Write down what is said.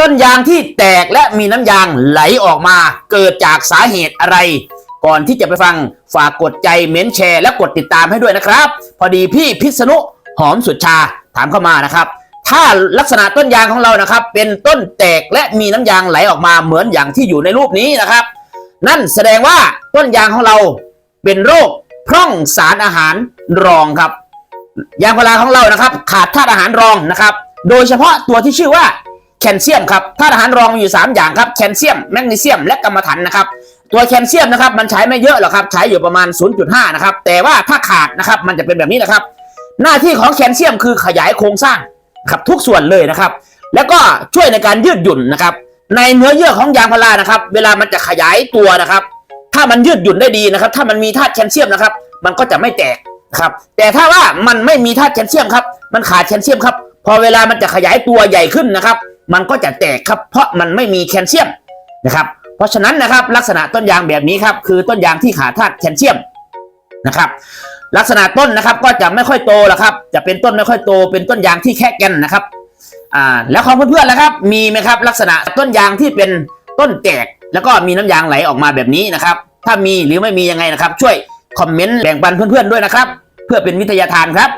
ต้นยางที่แตกและมีน้ำยางไหลออกมา เกิดจากสาเหตุอะไร ก่อนที่จะไปฟังฝากกดใจเม้นแชร์ และกดติดตามให้ด้วยนะครับ พอดีพี่พิษณุหอมสุดชาถามเข้ามานะครับ ถ้าลักษณะต้นยางของเรานะครับ เป็นต้นแตกและมีน้ำยางไหลออกมาเหมือนอย่างที่อยู่ในรูปนี้นะครับ นั่นแสดงว่าต้นยางของเราเป็นโรคพร่องสารอาหารรองครับ ยางพาราของเรานะครับ ขาดธาตุอาหารรองนะครับ โดยเฉพาะตัวที่ชื่อว่า แคลเซียมครับธาตุอาหารรองมีอยู่ 3 อย่างครับแคลเซียมแมกนีเซียมและกรรมะถันนะครับตัวแคลเซียมนะครับมันใช้ไม่เยอะหรอกครับใช้อยู่ประมาณ 0.5 นะครับแต่ว่าถ้าขาดนะครับมันจะเป็นแบบนี้นะครับ หน้าที่ของแคลเซียมคือขยายโครงสร้างครับทุกส่วนเลยนะครับ แล้วก็ช่วยในการยืดหยุ่นนะครับ ในเนื้อเยื่อของยางพารานะครับ เวลามันจะขยายตัวนะครับ ถ้ามันยืดหยุ่นได้ดีนะครับ ถ้ามันมีธาตุแคลเซียมนะครับ มันก็จะไม่แตกนะครับ แต่ถ้าว่ามันไม่มีธาตุแคลเซียมครับ มันขาดแคลเซียมครับ พอเวลามันจะขยายตัวใหญ่ขึ้นนะครับ มันก็จะแตกครับ เพราะมันไม่มีแคลเซียมนะครับ เพราะฉะนั้นนะครับลักษณะต้นยางแบบนี้ครับคือต้นยางที่ขาดธาตุแคลเซียมนะครับ ลักษณะต้นนะครับก็จะไม่ค่อยโตหรอกครับ จะเป็นต้นไม่ค่อยโต เป็นต้นยางที่แค่แก่นนะครับอ่าแล้วของเพื่อนๆนะครับ มีไหมครับ ลักษณะต้นยางที่เป็นต้นแตกแล้วก็มีน้ำยางไหลออกมาแบบนี้นะครับ ถ้ามีหรือไม่มียังไงนะครับ ช่วยคอมเมนต์แบ่งปันเพื่อนๆด้วยนะครับ เพื่อเป็นวิทยาทานครับ